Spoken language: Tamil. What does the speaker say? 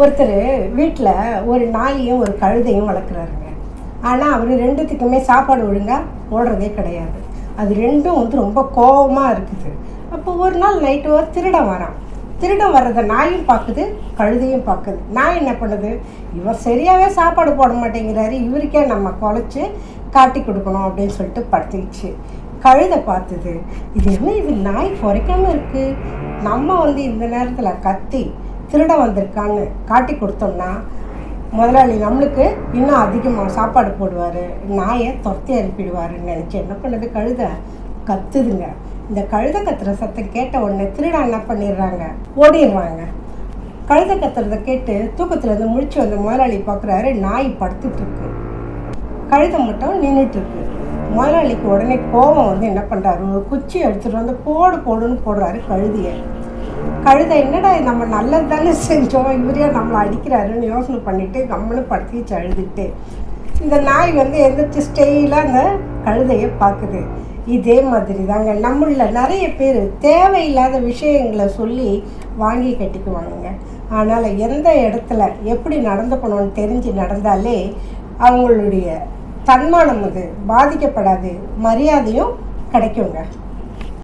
ஒருத்தர் வீட்டில் ஒரு நாயையும் ஒரு கழுதையும் வளர்க்குறாருங்க. ஆனால் அவர் ரெண்டுத்துக்குமே சாப்பாடு ஒழுங்காக போடுறதே கிடையாது. அது ரெண்டும் வந்து ரொம்ப கோபமாக இருக்குது. அப்போ ஒரு நாள் நைட்டு ஒரு திருடம் வரான். திருடம் வர்றதை நாயும் பார்க்குது கழுதையும் பார்க்குது. நாய் என்ன பண்ணுது? இவர் சரியாகவே சாப்பாடு போட மாட்டேங்கிறாரு. இவருக்கே நம்ம குலைச்சி காட்டி கொடுக்கணும் அப்படின்னு சொல்லிட்டு படுத்துக்கிச்சு. கழுதை பார்த்தது இது என்ன? இது நாய் குறைக்காமல் இருக்குது நம்ம வந்து இந்த நேரத்தில் கத்தி திருட வந்திருக்கான்னு காட்டி கொடுத்தோம்னா முதலாளி நம்மளுக்கு இன்னும் அதிகமாக சாப்பாடு போடுவார் நாயை துரத்தி அனுப்பிடுவாருன்னு நினச்சி என்ன பண்ணுது? கழுத கத்துதுங்க. இந்த கழுத கத்துற சத்தம் கேட்ட உடனே திருட என்ன பண்ணிடுறாங்க? ஓடிடுறாங்க. கழுத கத்துறத கேட்டு தூக்கத்துலேருந்து முழிச்சு வந்த முதலாளி பார்க்குறாரு நாய் படுத்துட்டு கழுத மட்டும் நின்றுட்டுருக்கு முதலாளிக்கு உடனே கோபம் வந்து என்ன பண்ணுறாரு ஒரு குச்சி எடுத்துகிட்டு வந்து போடு போடுன்னு போடுறாரு கழுதியை. கழுதை என்னடா நம்ம நல்லது தானே செஞ்சோம்? இவரே நம்மளை அடிக்கிறாருன்னு யோசனை பண்ணிட்டு கம்முன்னு படுத்திச்சு அழுதுட்டு. இந்த நாய் வந்து எந்திரிச்சு ஸ்டெயிலாக அந்த கழுதையை பார்க்குது. இதே மாதிரி தாங்க நம்மள நிறைய பேர் தேவையில்லாத விஷயங்களை சொல்லி வாங்கி கட்டிக்குவாங்க அதனால் எந்த இடத்துல எப்படி நடந்துக்கணும்னு தெரிஞ்சு நடந்தாலே அவங்களுடைய தன்மானம் அது. பாதிக்கப்படாது. மரியாதையும் கிடைக்குங்க.